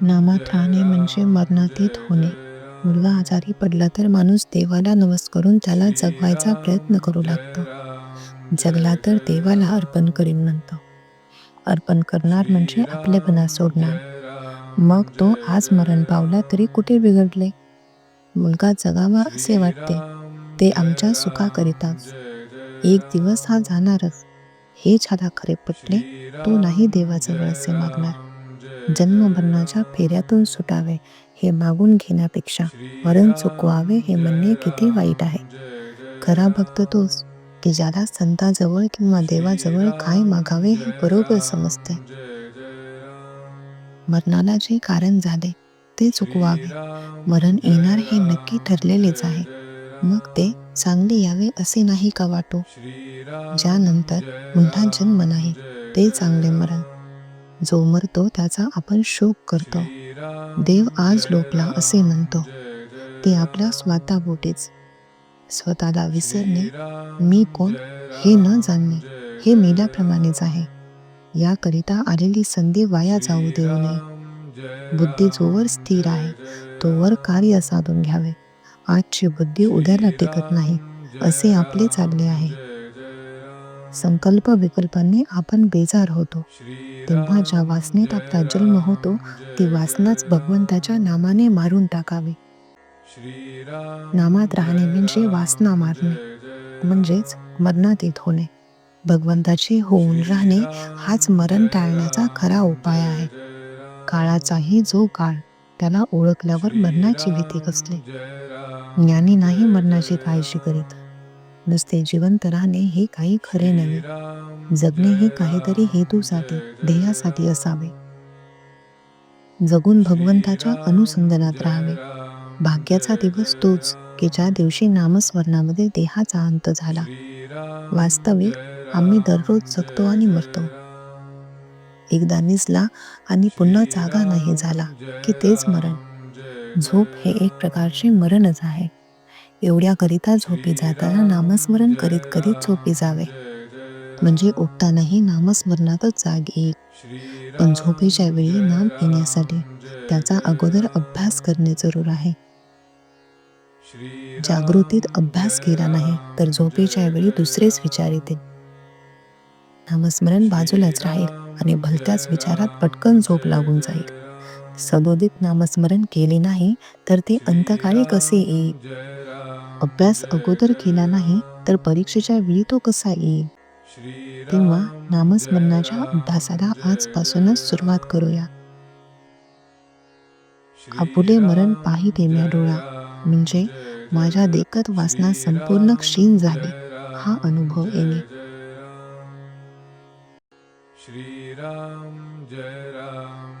नामात राहणे म्हणजे मरणातीत होणे. मुलगा आजारी पडला तर माणूस देवाला नवस करून त्याला जगवायचा प्रयत्न करू लागतो. जगला तर देवाला अर्पण करीन म्हणतो. अर्पण करणार म्हणजे आपलेपणा सोडणार. मग तो आज मरण पावला तरी कुठे बिघडले? मुलगा जगावा असे वाटते. ते आमच्या सुखाकरिताच एक दिवस हा जाणारच. हे छादा खरे पटले तो नाही देवाजवळ असे मागणार. जन्मभरणाच्या फेऱ्यातून सुटावे हे मागून घेण्यापेक्षा मरण चुकवावे हे म्हणणे किती वाईट आहे. खरा भक्त तोच की ज्याला संताजवळ किंवा देवाजवळ काय मागावे हे बरोबर समजते. मरणाला जे कारण झाले ते चुकवावे. मरण येणार हे नक्की ठरलेलेच आहे. मग ते चांगले यावे असे नाही का वाटो? ज्यानंतर पुन्हा जन्म नाही ते चांगले मरण. जो मरतो त्याचा आपण शोक करतो. देव आज लोकला असे म्हणतो ते आपल्या स्वतःभोवतीच स्वतःला विसरणे मी कोण? हे न जाणणे हे मेल्याप्रमाणेच आहे. याकरिता आलेली संधी वाया जाऊ देऊ नये. बुद्धी जोवर स्थिर आहे तोवर कार्य साधून घ्यावे. आजची बुद्धी उद्याला टिकत नाही असे आपले चालले आहे. संकल्प विकल्पांनी आपण बेजार होतो. तेव्हा ज्या वासनेत आपला जन्म होतो ती वासनाच भगवंताच्या नामाने मारून टाकावी. नामात राहणे म्हणजे वासना मारणे म्हणजेच मरणातीत होणे. भगवंताचे होऊन राहणे हाच मरण टाळण्याचा खरा उपाय आहे. काळाचाही जो काळ त्याला ओळखल्यावर मरणाची भीती कसली? ज्ञानी नाही मरणाची काळजी करीत. नुसते जिवंत राहणे हे काही खरे नव्हे. जगणे हे काहीतरी हेतूसाठी ध्येयासाठी असावे. जगून भगवंताच्या अनुसंधानात राहावे. भाग्याचा दिवस तोच की ज्या दिवशी नामस्मरणामध्ये देहाचा अंत झाला. वास्तविक आम्ही दररोज जगतो आणि मरतो. एकदा निजला आणि पुन्हा जागा नाही झाला की तेच मरण. झोप हे एक प्रकारचे मरणच आहे. एवढ्याकरिता झोपी जाताना नामस्मरण करीत करीत झोपी जावे. म्हणजे उठतानाही नामस्मरणातच जाग येईल. पण झोपेच्या वेळी नाम येण्यासाठी त्याचा अगोदर अभ्यास करणे जरूर आहे. जागृतीत अभ्यास केला नाही तर झोपेच्या वेळी दुसरेच विचार येतील. नामस्मरण बाजूलाच राहील आणि भलत्याच विचारात पटकन झोप लागून जाईल. सदोदित नामस्मरण केले नाही तर ते अंतकाळी कसे येईल? अभ्यास अगोदर केला नाही तर परीक्षेच्या वेळी तो कसा येईल? तेव्हा नामस्मरणाच्या अभ्यासाला आजपासूनच सुरुवात करूया. आपुले मरण पाहिते म्या डोळा. म्हणजे माझ्या देखत वासना संपूर्ण क्षीण झाली हा अनुभव येणे. श्रीराम जय राम.